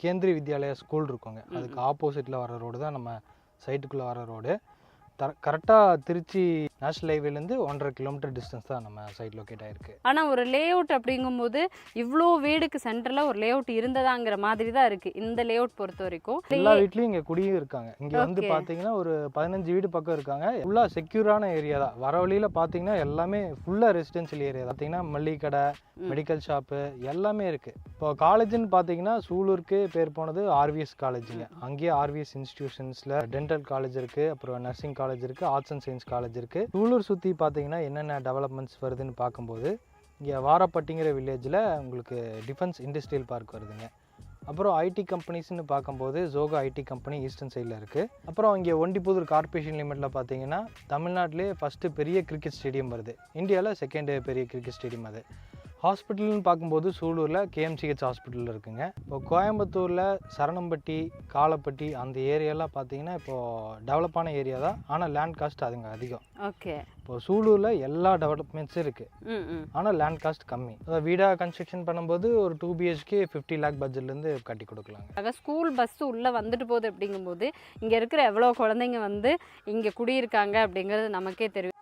Kendriya Vidyalaya school இருக்குங்க. அதுக்கு ஆப்போசிட்டில் வர ரோடு தான் நம்ம சைட்டுக்குள்ளே வர ரோடு த கரெக்டாக திருச்சி நேஷ்னல் ஹைவேலேருந்து ஒன்றரை கிலோமீட்டர் டிஸ்டன்ஸ் தான் நம்ம சைட் லொக்கேட் ஆயிருக்கு. ஆனா ஒரு லேஅவுட் அப்படிங்கும்போது இவ்வளோ வீடுக்கு சென்டர்ல ஒரு லேஅவுட் இருந்ததாங்கிற மாதிரி தான் இருக்கு. இந்த லேஅவுட் பொறுத்த வரைக்கும். எல்லா வீட்லேயும் இங்கே குடியும் இருக்காங்க. இங்கே வந்து. பார்த்தீங்கன்னா ஒரு பதினஞ்சு வீடு பக்கம் இருக்காங்க. ஃபுல்லாக செக்யூரான ஏரியா தான். வர வழியில் பார்த்தீங்கன்னா எல்லாமே ஃபுல்லாக ரெசிடென்ஷியல் ஏரியா பார்த்தீங்கன்னா மளிகை கடை ம். மெடிக்கல் ஷாப்பு எல்லாமே இருக்குது இப்போ காலேஜ்னு பார்த்தீங்கன்னா சூலூருக்கு பேர் போனது ஆர்விஎஸ் காலேஜுங்க அங்கேயே ஆர்விஎஸ் இன்ஸ்டிடியூஷன்ஸில் டென்டல் காலேஜ் இருக்குது அப்புறம் நர்சிங் காலேஜ் காலேஜ் இருக்குது ஆர்ட்ஸ் அண்ட் சயின்ஸ் காலேஜ் இருக்குது சூலூர் சுற்றி பார்த்தீங்கன்னா என்னென்ன டெவலப்மெண்ட்ஸ் வருதுன்னு பார்க்கும்போது இங்கே வாரப்பட்டிங்கிற வில்லேஜில் உங்களுக்கு டிஃபென்ஸ் இண்டஸ்ட்ரியல் பார்க் வருதுங்க. அப்புறம் ஐடி கம்பெனிஸ்னு பார்க்கும்போது ஜோகா ஐடி கம்பெனி ஈஸ்டர்ன் சைடில் இருக்குது அப்புறம் இங்கே ஒண்டிபுதூர் கார்ப்பரேஷன் லிமிட்டில் பார்த்தீங்கன்னா தமிழ்நாட்டிலே ஃபஸ்ட்டு பெரிய கிரிக்கெட் ஸ்டேடியம் வருது. இந்தியாவில் செகண்ட் பெரிய கிரிக்கெட் ஸ்டேடியம் அது. ஹாஸ்பிட்டல்னு பார்க்கும்போது சூலூரில் கேஎம்சிஹெச் ஹாஸ்பிட்டல் இருக்குங்க. இப்போ கோயம்புத்தூரில் சரணம்பட்டி காலப்பட்டி அந்த ஏரியாலாம் பார்த்தீங்கன்னா இப்போது டெவலப்பான ஏரியா தான். ஆனால் லேண்ட் காஸ்ட் அதுங்க அதிகம். ஓகே. இப்போ சூலூரில் எல்லா டெவலப்மெண்ட்ஸும் இருக்குது ஆனால் லேண்ட் காஸ்ட் கம்மி. அதாவது வீடாக கன்ஸ்ட்ரக்ஷன் பண்ணும்போது ஒரு டூ பிஹெச்கே ஃபிஃப்டி லேக் பட்ஜெட்லேருந்து கட்டி கொடுக்கலாங்க. ஆக ஸ்கூல் பஸ் உள்ள வந்துட்டு போகுது அப்படிங்கும்போது இங்க இருக்கிற எவ்வளோ குழந்தைங்க வந்து இங்க குடியிருக்காங்க அப்படிங்கிறது நமக்கே தெரியும்.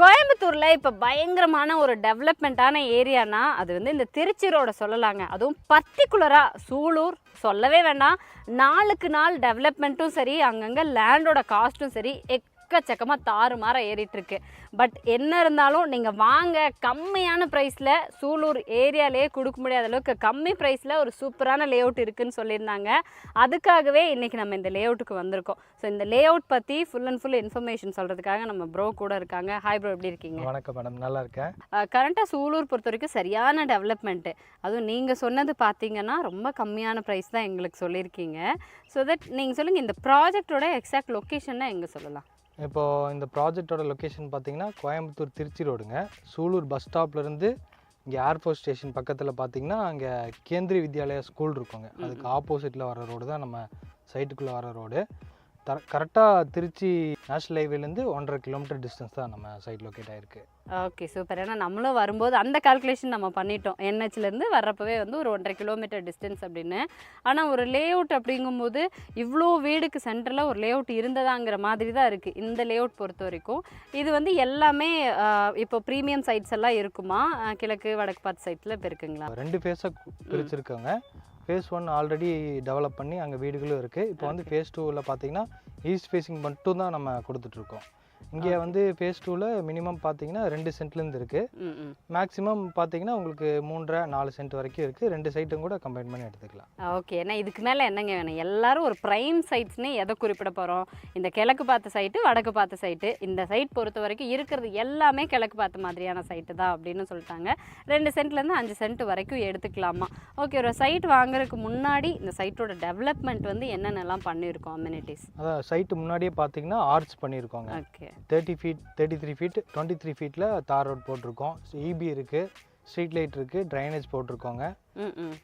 கோயம்புத்தூரில் இப்போ பயங்கரமான ஒரு டெவலப்மெண்ட்டான ஏரியானா அது வந்து இந்த திருச்சி ரோட சொல்லலாங்க. அதுவும் பர்டிகுலராக சூலூர் சொல்லவே வேண்டாம். நாளுக்கு நாள் டெவலப்மெண்ட்டும் சரி அங்கங்கே லேண்டோட காஸ்ட்டும் சரி எக் எக்கச்சக்கமா தாறுமாற ஏறிட்டு இருக்கு பட் என்ன இருந்தாலும் நீங்க வாங்க கம்மியான ப்ரைஸ்ல சூலூர் ஏரியாலே கொடுக்க முடியாத அளவுக்கு கம்மி ப்ரைஸ்ல ஒரு சூப்பரான லேஅவுட் இருக்குன்னு சொல்லியிருந்தாங்க. அதுக்காகவே இன்னைக்கு நம்ம இந்த லேஅவுட்டுக்கு வந்திருக்கோம். ஸோ இந்த லேஅவுட் பத்தி ஃபுல் அண்ட் ஃபுல் இன்ஃபர்மேஷன் சொல்றதுக்காக நம்ம ப்ரோ கூட இருக்காங்க. ஹாய் ப்ரோ எப்படி இருக்கீங்க? வணக்கம் மேடம் நல்லா இருக்கேன். கரண்ட்டாக சூலூர் பொறுத்த வரைக்கும் சரியான டெவலப்மெண்ட்டு அதுவும் நீங்கள் சொன்னது பார்த்தீங்கன்னா ரொம்ப கம்மியான ப்ரைஸ் தான் எங்களுக்கு சொல்லியிருக்கீங்க. ஸோ தட் நீங்கள் சொல்லுங்கள் இந்த ப்ராஜெக்டோட எக்ஸாக்ட் லொக்கேஷனை எங்கே சொல்லலாம்? இப்போது இந்த ப்ராஜெக்டோட லொக்கேஷன் பார்த்தீங்கன்னா கோயம்புத்தூர் திருச்சி ரோடுங்க. சூலூர் பஸ் ஸ்டாப்லேருந்து இங்கே ஏர்ஃபோர்ஸ் ஸ்டேஷன் பக்கத்தில் பார்த்தீங்கன்னா அங்கே கேந்திரிய வித்யாலயா ஸ்கூல் இருக்குங்க. அதுக்கு ஆப்போசிட்டில் வர ரோடு தான் நம்ம சைட்டுக்குள்ளே வர ரோடு த கரெக்டாக திருச்சி நேஷ்னல் ஹைவேலேருந்து ஒன்றரை கிலோமீட்டர் டிஸ்டன்ஸ் தான் நம்ம சைட் லொக்கேட் ஆயிருக்கு. Okay super. ஏன்னா நம்மளும் வரும்போது அந்த கால்குலேஷன் நம்ம பண்ணிட்டோம். என்ஹெச்லேருந்து வர்றப்பவே வந்து ஒரு ஒன்றரை கிலோமீட்டர் டிஸ்டன்ஸ் அப்படின்னு. ஆனால் ஒரு லேஅவுட் அப்படிங்கும்போது இவ்வளோ வீடுக்கு சென்டரில் ஒரு லேஅவுட் இருந்ததாங்கிற மாதிரி தான் இருக்குது இந்த லேஅவுட் பொறுத்த வரைக்கும். இது வந்து எல்லாமே இப்போ ப்ரீமியம் சைட்ஸ் எல்லாம் இருக்குமா? கிழக்கு வடக்கு பார்த்து சைட்ஸில் இப்போ இருக்குங்களா? ரெண்டு ஃபேஸாக பிரிச்சிருக்காங்க. ஃபேஸ் ஒன் ஆல்ரெடி டெவலப் பண்ணி அங்கே வீடுகளும் இருக்குது இப்போ வந்து ஃபேஸ் டூவில் பார்த்தீங்கன்னா ஈஸ்ட் ஃபேஸிங் மட்டும் தான் நம்ம கொடுத்துட்ருக்கோம் இங்கே வந்து ஃபேஸ் டூவில் மினிமம் பார்த்தீங்கன்னா ரெண்டு சென்ட்லேருந்து இருக்குது மேக்ஸிமம் பார்த்தீங்கன்னா உங்களுக்கு மூன்றரை நாலு சென்ட் வரைக்கும் இருக்குது ரெண்டு சைட்டும் கூட கம்பைன் பண்ணி எடுத்துக்கலாம். ஓகே ஏன்னா இதுக்கு மேலே என்னங்க வேணும்? எல்லாரும் ஒரு ப்ரைம் சைட்ஸ்னே எதை குறிப்பிட போகிறோம் இந்த கிழக்கு பார்த்த சைட்டு வடக்கு பார்த்த சைட்டு இந்த சைட் பொறுத்த வரைக்கும் இருக்கிறது எல்லாமே கிழக்கு பார்த்த மாதிரியான சைட்டு தான் அப்படின்னு சொல்லிட்டாங்க. ரெண்டு சென்ட்லேருந்து அஞ்சு சென்ட் வரைக்கும் எடுத்துக்கலாமா? ஓகே ஒரு சைட் வாங்குறதுக்கு முன்னாடி இந்த சைட்டோட டெவலப்மெண்ட் வந்து என்னென்னலாம் பண்ணியிருக்கோம்? அம்யூனிட்டிஸ் அதான் சைட்டு முன்னாடியே பார்த்தீங்கன்னா arch பண்ணியிருக்கோங்க. Okay thirty feet thirty three feet twenty three ஃபீட்டில் தார் ரோட் போட்டிருக்கோம் இபி இருக்குது ஸ்ட்ரீட் லைட் இருக்குது ட்ரைனேஜ் போட்டிருக்கோங்க.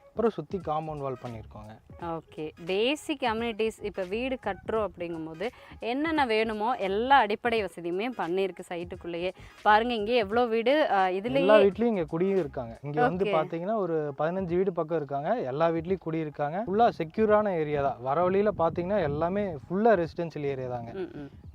அப்புறம் சுற்றி காம்பவுண்ட் வால் பண்ணியிருக்கோங்க. ஓகே. பேசிக் அம்யூனிட்டிஸ் இப்போ வீடு கட்டுறோம் அப்படிங்கும்போது என்னென்ன வேணுமோ எல்லா அடிப்படை வசதியுமே பண்ணியிருக்கு சைட்டுக்குள்ளேயே. பாருங்க இங்கே எவ்வளோ வீடு ஆஹ், இதுலயே எல்லா வீட்லேயும் இங்கே குடியும் இருக்காங்க இங்கே வந்து. பார்த்தீங்கன்னா ஒரு பதினஞ்சு வீடு பக்கம் இருக்காங்க. எல்லா வீட்லேயும் குடி இருக்காங்க ஃபுல்லாக செக்யூரான ஏரியா தான். வர வழியில் பார்த்தீங்கன்னா எல்லாமே ஃபுல்லாக ரெசிடென்ஷியல் ஏரியா தாங்க.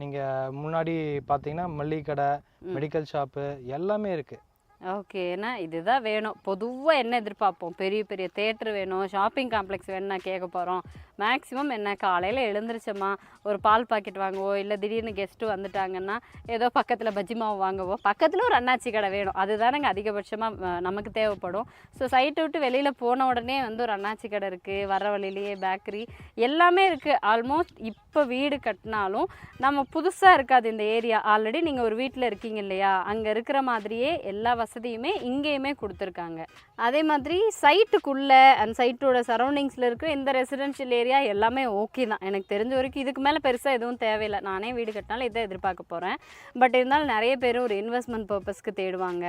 நீங்கள் முன்னாடி பார்த்தீங்கன்னா மளிகை கடை. மெடிக்கல் ஷாப்பு எல்லாமே இருக்குது ஓகே. ஏன்னா இதுதான் வேணும். பொதுவாக என்ன எதிர்பார்ப்போம்? பெரிய பெரிய தேட்டர் வேணும். ஷாப்பிங் காம்ப்ளெக்ஸ் வேணும்னா கேட்க போகிறோம் மேக்ஸிமம் என்ன? காலையில் எழுந்திரிச்சோமா ஒரு பால் பாக்கெட் வாங்குவோ இல்லை திடீர்னு கெஸ்ட்டு வந்துட்டாங்கன்னா ஏதோ பக்கத்தில் பஜ்ஜி மாவு வாங்குவோ பக்கத்தில் ஒரு அண்ணாச்சி கடை வேணும். அதுதானங்க அதிகபட்சமாக நமக்கு தேவைப்படும். ஸோ சைட்டை விட்டு வெளியில் போன உடனே வந்து ஒரு அண்ணாச்சி கடை இருக்குது வர வழியிலேயே பேக்கரி எல்லாமே இருக்குது ஆல்மோஸ்ட் இப்போ வீடு கட்டினாலும் நம்ம புதுசாக இருக்காது இந்த ஏரியா ஆல்ரெடி நீங்கள் ஒரு வீட்டில் இருக்கீங்க இல்லையா? அங்கே இருக்கிற மாதிரியே எல்லா வசதியுமே இங்கேயுமே கொடுத்துருக்காங்க. அதே மாதிரி சைட்டுக்குள்ளே அந்த சைட்டோட சரௌண்டிங்ஸில் இருக்கிற இந்த ரெசிடென்ஷியல் ஏரியா எல்லாமே ஓகே தான். எனக்கு தெரிஞ்ச வரைக்கும் இதுக்கு மேலே பெருசாக எதுவும் தேவையில்லை. நானே வீடு கட்டினாலும் இதை எதிர்பார்க்க போகிறேன் பட் இருந்தாலும் நிறைய பேர் ஒரு இன்வெஸ்ட்மெண்ட் பர்பஸ்க்கு தேடுவாங்க.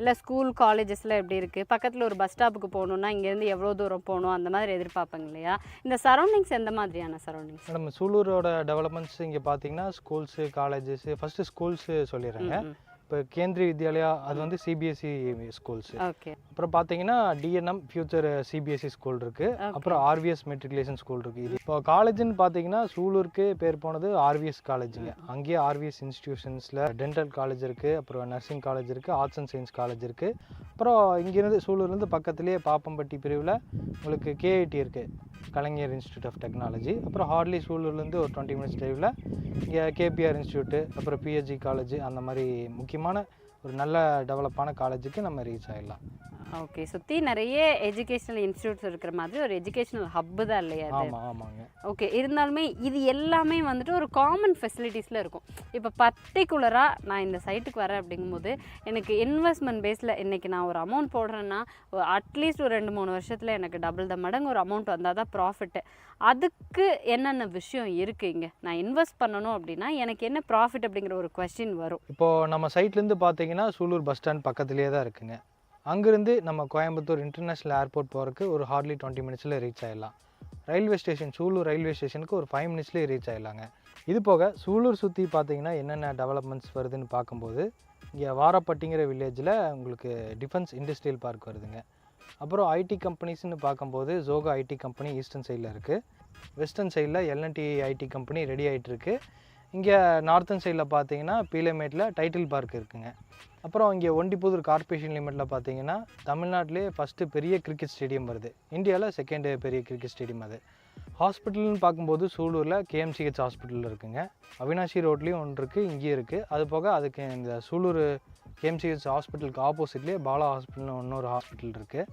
இல்லை ஸ்கூல் காலேஜஸில் எப்படி இருக்குது பக்கத்தில் ஒரு பஸ் ஸ்டாப்புக்கு போகணுன்னா இங்கேருந்து எவ்வளோ தூரம் போகணும்? அந்த மாதிரி எதிர்பார்ப்பாங்க இல்லையா? இந்த சரௌண்டிங்ஸ் எந்த மாதிரியான சரௌண்டிங்ஸ் மேடம் சூலூரோட டெவலப்மெண்ட்ஸ் இங்கே பார்த்தீங்கன்னா ஸ்கூல்ஸு காலேஜஸ் ஃபஸ்ட்டு ஸ்கூல்ஸு சொல்லிடுறேங்க. இப்போ கேந்திரிய வித்யாலயா அது வந்து சிபிஎஸ்சி ஸ்கூல்ஸ் ஓகே. அப்புறம் பார்த்தீங்கன்னா டிஎன்எம் ஃபியூச்சர் சிபிஎஸ்சி ஸ்கூல் இருக்கு. அப்புறம் ஆர்விஎஸ் மெட்ரிகுலேஷன் ஸ்கூல் இருக்கு. இது இப்போ காலேஜ்னு பார்த்தீங்கன்னா சூலூருக்கு பேர் போனது ஆர்விஎஸ் காலேஜுங்க அங்கேயே ஆர்விஎஸ் இன்ஸ்டிடியூஷன்ஸில் டென்டல் காலேஜ் இருக்கு அப்புறம் நர்சிங் காலேஜ் இருக்கு ஆர்ட்ஸ் அண்ட் சயின்ஸ் காலேஜ் இருக்கு. அப்புறம் இங்கேருந்து சூலூர்லேருந்து பக்கத்துலேயே பாப்பம்பட்டி பிரிவில் உங்களுக்கு கேஐடி இருக்கு. கலைஞர் இன்ஸ்டியூட் ஆஃப் டெக்னாலஜி அப்புறம் ஹார்ட்லி சூலூர்லேருந்து ஒரு டுவெண்ட்டி மினிட்ஸ் டிரைவில் இங்கே கேபிஆர் இன்ஸ்டியூட்டு அப்புறம் பிஹெச்சி காலேஜ் அந்த மாதிரி முக்கியமான ஒரு நல்ல டெவலப்பான காலேஜுக்கு நம்ம ரீச் ஆகிடலாம் ஓகே. சுற்றி நிறைய எஜுகேஷனல் இன்ஸ்டியூட்ஸ் இருக்கிற மாதிரி ஒரு எஜுகேஷனல் ஹப்பு தான் இல்லையா அது ஆமாம் ஆமாங்க. ஓகே. இருந்தாலுமே இது எல்லாமே வந்துட்டு ஒரு காமன் ஃபெசிலிட்டிஸில் இருக்கும். இப்போ பர்டிகுலராக நான் இந்த சைட்டுக்கு வரேன் அப்படிங்கும்போது எனக்கு இன்வெஸ்ட்மெண்ட் பேஸில் இன்றைக்கி நான் ஒரு அமௌண்ட் போடுறேன்னா அட்லீஸ்ட் ஒரு ரெண்டு மூணு வருஷத்தில் எனக்கு டபுள் த மடங்கு ஒரு அமௌண்ட் வந்தால் தான் ப்ராஃபிட்டு அதுக்கு என்னென்ன விஷயம் இருக்குது இங்கே? நான் இன்வெஸ்ட் பண்ணணும் அப்படின்னா எனக்கு என்ன ப்ராஃபிட் அப்படிங்கிற ஒரு கொஸ்டின் வரும். இப்போது நம்ம சைட்லேருந்து பார்த்தீங்கன்னா சூலூர் பஸ் ஸ்டாண்ட் பக்கத்துலேயே தான் இருக்குங்க. அங்கேருந்து நம்ம கோயம்புத்தூர் இன்டர்நேஷ்னல் ஏர்போர்ட் போகிறதுக்கு ஒரு ஹார்ட்லி டுவெண்ட்டி மினிட்ஸில் ரீச் ஆயிடலாம். ரயில்வே ஸ்டேஷன் சூலூர் ரயில்வே ஸ்டேஷனுக்கு ஒரு ஃபைவ் மினிட்ஸ்லேயே ரீச் ஆகிடலாங்க இது போக சூலூர் சுற்றி பார்த்தீங்கன்னா என்னென்ன டெவலப்மெண்ட்ஸ் வருதுன்னு பார்க்கும்போது இங்கே வாரப்பட்டிங்கிற வில்லேஜில் உங்களுக்கு டிஃபென்ஸ் இண்டஸ்ட்ரியல் பார்க் வருதுங்க. அப்புறம் ஐடி கம்பெனிஸ்னு பார்க்கும்போது ஜோகா ஐடி கம்பெனி ஈஸ்டர்ன் சைடில் இருக்குது வெஸ்டர்ன் சைடில் எல்என்டி ஐடி கம்பெனி ரெடி ஆகிட்டு இருக்குது இங்கே நார்த்தன் சைடில் பார்த்தீங்கன்னா பீலமேட்டில் டைட்டில் பார்க் இருக்குங்க. அப்புறம் இங்கே ஒண்டிப்புதூர் கார்ப்பரேஷன் லிமிட்டில் பார்த்தீங்கன்னா தமிழ்நாட்டிலே ஃபஸ்ட்டு பெரிய கிரிக்கெட் ஸ்டேடியம் வருது. இந்தியாவில் செகண்டு பெரிய கிரிக்கெட் ஸ்டேடியம் அது. ஹாஸ்பிட்டல்னு பார்க்கும்போது சூலூரில் கேஎம்சிஹெச் ஹாஸ்பிட்டல் இருக்குங்க. அவினாஷி ரோட்லேயும் ஒன்று இருக்குது இங்கேயும் இருக்குது அது போக அதுக்கு இந்த சூலூர் கேஎம்சிஹெச் ஹாஸ்பிட்டலுக்கு ஆப்போசிட்லேயே பாலா ஹாஸ்பிட்டல்னு இன்னொரு ஹாஸ்பிட்டல் இருக்குது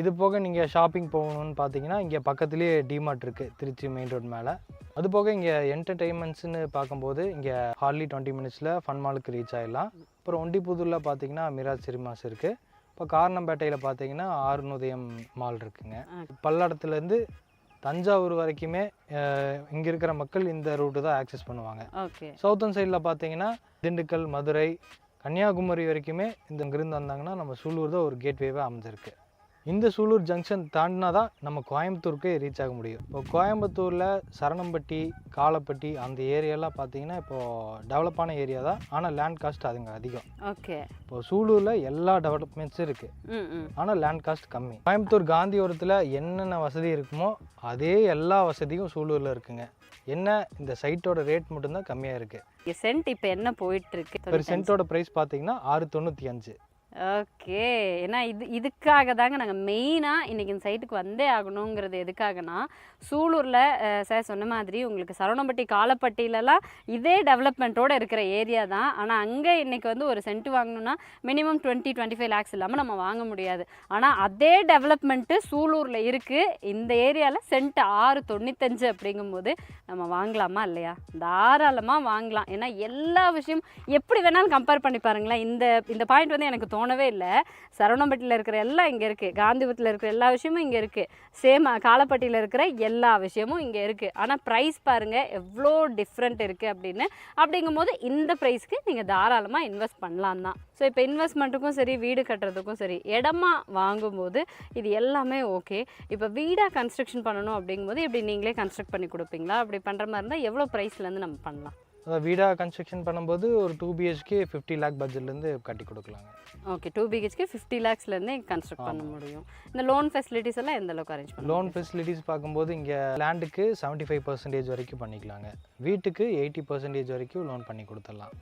இது போக நீங்கள் ஷாப்பிங் போகணுன்னு பார்த்தீங்கன்னா இங்கே பக்கத்துலேயே டிமார்ட் இருக்குது திருச்சி மெயின் ரோட் மேலே. அது போக இங்கே என்டர்டெயின்மெண்ட்ஸ்னு பார்க்கும்போது இங்கே ஹார்ட்லி டுவெண்ட்டி மினிட்ஸில் ஃபன் மாலுக்கு ரீச் ஆகிடலாம் அப்புறம் ஒண்டிப்புதூரில் பார்த்தீங்கே மிராஜ் சினிமாஸ் இருக்குது இப்போ காரணம்பேட்டையில் பார்த்தீங்கன்னா ஆறுநுதயம் மால் இருக்குங்க. பல்லடத்துலேருந்து தஞ்சாவூர் வரைக்குமே இங்கே இருக்கிற மக்கள் இந்த ரூட்டு தான் ஆக்சஸ் பண்ணுவாங்க. சவுத்தன் சைடில் பார்த்தீங்கன்னா திண்டுக்கல் மதுரை கன்னியாகுமரி வரைக்குமே இந்த இங்கிருந்து வந்தாங்கன்னா நம்ம சூலூர் தான் ஒரு கேட்வேவாக அமைஞ்சிருக்கு. இந்த சூலூர் ஜங்ஷன் தாண்டினா தான் நம்ம கோயம்புத்தூருக்கே ரீச் ஆக முடியும். இப்போ கோயம்புத்தூரில் சரணம்பட்டி காலப்பட்டி அந்த ஏரியாலாம் பார்த்தீங்கன்னா இப்போது டெவலப்பான ஏரியா தான். ஆனால் லேண்ட் காஸ்ட் அதுங்க அதிகம். ஓகே இப்போ சூலூரில் எல்லா டெவலப்மெண்ட்ஸும் இருக்குது ஆனால் லேண்ட் காஸ்ட் கம்மி. கோயம்புத்தூர் காந்தியோரத்தில் என்னென்ன வசதி இருக்குமோ அதே எல்லா வசதியும் சூலூரில் இருக்குங்க. என்ன இந்த சைட்டோட ரேட் மட்டும்தான் கம்மியாக இருக்குது சென்ட் இப்போ என்ன போயிட்டு இருக்கு? ஒரு சென்ட்டோட ப்ரைஸ் பார்த்தீங்கன்னா ஆறு தொண்ணூற்றி அஞ்சு. ஓகே. ஏன்னா இது இதுக்காக தாங்க நாங்கள் மெயினாக இன்றைக்கி இந்த சைட்டுக்கு வந்தே ஆகணுங்கிறது எதுக்காகனா சூலூரில் சார் சொன்ன மாதிரி உங்களுக்கு சரவணம்பட்டி காலப்பட்டியிலலாம் இதே டெவலப்மெண்ட்டோடு இருக்கிற ஏரியா தான். ஆனால் அங்கே இன்றைக்கி வந்து ஒரு சென்ட் வாங்கணும்னா minimum twenty twenty five lakhs இல்லாமல் நம்ம வாங்க முடியாது. ஆனால் அதே டெவலப்மெண்ட்டு சூலூரில் இருக்குது இந்த ஏரியாவில் சென்ட் ஆறு தொண்ணூத்தஞ்சு அப்படிங்கும்போது நம்ம வாங்கலாமா இல்லையா? தாராளமாக வாங்கலாம். ஏன்னா எல்லா விஷயம் எப்படி வேணாலும் கம்பேர் பண்ணி பாருங்களேன். இந்த இந்த பாயிண்ட் வந்து எனக்கு தோணவே இல்லை. சரவணம்பட்டியில் இருக்கிற எல்லாம் இங்கே இருக்குது காந்திபுரத்தில் இருக்கிற எல்லா விஷயமும் இங்கே இருக்குது சேம் காலப்பட்டியில் இருக்கிற எல்லா எல்லா விஷயமும் இங்கே இருக்குது ஆனால் ப்ரைஸ் பாருங்கள் எவ்வளோ டிஃப்ரெண்ட் இருக்குது அப்படின்னு. அப்படிங்கும்போது இந்த ப்ரைஸ்க்கு நீங்கள் தாராளமாக இன்வெஸ்ட் பண்ணலாம் தான். ஸோ இப்போ இன்வெஸ்ட்மெண்ட்டுக்கும் சரி வீடு கட்டுறதுக்கும் சரி இடமா வாங்கும்போது இது எல்லாமே ஓகே இப்போ வீடாக கன்ஸ்ட்ரக்ஷன் பண்ணணும் அப்படிங்கும்போது இப்படி நீங்களே கன்ஸ்ட்ரக்ட் பண்ணி கொடுப்பீங்களா? அப்படி பண்ணுற மாதிரி இருந்தால் எவ்வளோ ப்ரைஸ்லேருந்து நம்ம பண்ணலாம்? அதாவது வீடாக கன்ஸ்ட்ரக்ஷன் பண்ணும்போது ஒரு டூ பிஹெச்கே ஃபிஃப்டி லேக் பட்ஜெட்லேருந்து கட்டி கொடுக்கலாங்க. ஓகே டூ பிஹெச்கே ஃபிஃப்டி லேக்ஸ்லேருந்தே கன்ஸ்ட்ரக்ட் பண்ண முடியும். இந்த லோன் ஃபெசிலிட்டிஸ் எல்லாம் எந்த அளவுக்கு அரேஞ்ச் பண்ணலாம் லோன் ஃபெசிலிட்டிஸ் பார்க்கும்போது இங்கே லேண்டுக்கு செவன்ட்டி ஃபைவ் பர்சன்டேஜ் வரைக்கும் பண்ணிக்கலாங்க. வீட்டுக்கு எயிட்டி பர்சன்டேஜ் வரைக்கும் லோன் பண்ணி கொடுத்துடலாம்.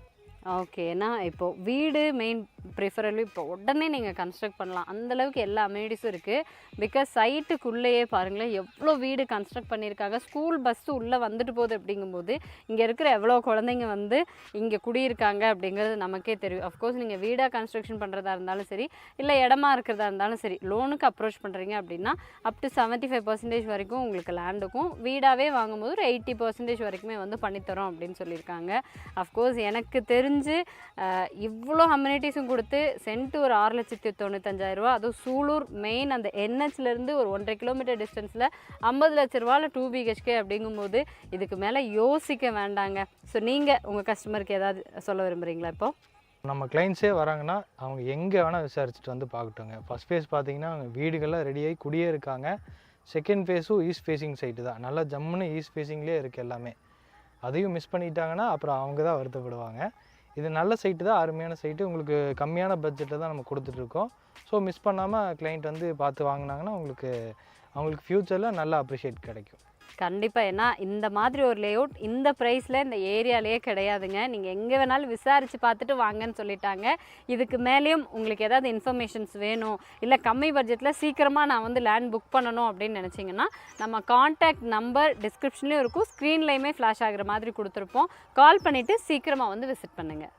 ஓகேனா இப்போ வீடு மெயின் ப்ரிஃபரபிள் இப்போ உடனே நீங்கள் கன்ஸ்ட்ரக்ட் பண்ணலாம். அந்த அளவுக்கு எல்லா அமெனிட்டிஸும் இருக்குது பிகாஸ் சைட்டுக்குள்ளேயே பாருங்களேன் எவ்வளோ வீடு கன்ஸ்ட்ரக்ட் பண்ணியிருக்காங்க. ஸ்கூல் பஸ்ஸு உள்ளே வந்துட்டு போகுது அப்படிங்கும்போது இங்கே இருக்கிற எவ்வளோ குழந்தைங்க வந்து இங்கே குடியிருக்காங்க அப்படிங்கிறது நமக்கே தெரியும். அஃப்கோர்ஸ் நீங்கள் வீடாக கன்ஸ்ட்ரக்ஷன் பண்ணுறதா இருந்தாலும் சரி இல்லை இடமா இருக்கிறதா இருந்தாலும் சரி லோனுக்கு அப்ரோச் பண்ணுறீங்க அப்படின்னா up to seventy five percentage வரைக்கும் உங்களுக்கு லேண்டுக்கும் வீடாகவே வாங்கும்போது ஒரு எயிட்டி பர்சன்டேஜ் வரைக்குமே வந்து பண்ணித்தரோம் அப்படின்னு சொல்லியிருக்காங்க. அஃப்கோர்ஸ் எனக்கு தெரிஞ்ச அஹ், இவ்வளோ அம்யூனிட்டிஸும் கொடுத்து சென்ட் ஒரு ஆறு லட்சத்தி தொண்ணூத்தஞ்சாயிரரூவா அதுவும் சூலூர் மெயின் அந்த என்ஹெச்லேருந்து ஒரு ஒன்றரை கிலோமீட்டர் டிஸ்டன்ஸில் ஐம்பது லட்ச ரூபாவில் டூ பிஹெச்கே அப்படிங்கும்போது இதுக்கு மேலே யோசிக்க வேண்டாங்க. ஸோ நீங்கள் உங்கள் கஸ்டமருக்கு ஏதாவது சொல்ல விரும்புகிறீங்களா இப்போது நம்ம கிளைண்ட்ஸே வராங்கன்னா அவங்க எங்கே வேணால் விசாரிச்சுட்டு வந்து பார்க்கட்டுங்க. ஃபஸ்ட் ஃபேஸ் பார்த்தீங்கன்னா அவங்க வீடுகள்லாம் ரெடியாகி குடியே இருக்காங்க. செகண்ட் ஃபேஸும் ஈஸ்ட் ஃபேஸிங் சைட்டு தான். நல்லா ஜம்முன்னு ஈஸ்ட் ஃபேஸிங்லேயே இருக்குது எல்லாமே. அதையும் மிஸ் பண்ணிட்டாங்கன்னா அப்புறம் அவங்க தான் வருத்தப்படுவாங்க. இது நல்ல சைட்டு தான் அருமையான சைட்டு உங்களுக்கு கம்மியான பட்ஜெட்டை தான் நம்ம கொடுத்துட்ருக்கோம் ஸோ மிஸ் பண்ணாமல் கிளைண்ட் வந்து பார்த்து வாங்கினாங்கன்னா உங்களுக்கு அவங்களுக்கு ஃப்யூச்சரில் நல்லா அப்ரிஷியேட் கிடைக்கும். கண்டிப்பாக ஏன்னா இந்த மாதிரி ஒரு லேஅவுட் இந்த ப்ரைஸில் இந்த ஏரியாலேயே கிடையாதுங்க. நீங்கள் எங்கே வேணாலும் விசாரித்து பார்த்துட்டு வாங்கன்னு சொல்லிட்டாங்க. இதுக்கு மேலேயும் உங்களுக்கு ஏதாவது இன்ஃபர்மேஷன்ஸ் வேணும் இல்லை கம்மி பட்ஜெட்டில் சீக்கிரமாக நான் வந்து லேண்ட் புக் பண்ணணும் அப்படின்னு நினச்சிங்கன்னா நம்ம காண்டாக்ட் நம்பர் டிஸ்கிரிப்ஷன்லேயும் இருக்கும். ஸ்க்ரீன்லேயுமே ஃப்ளாஷ் ஆகிற மாதிரி கொடுத்துருப்போம். கால் பண்ணிவிட்டு சீக்கிரமாக வந்து விசிட் பண்ணுங்கள்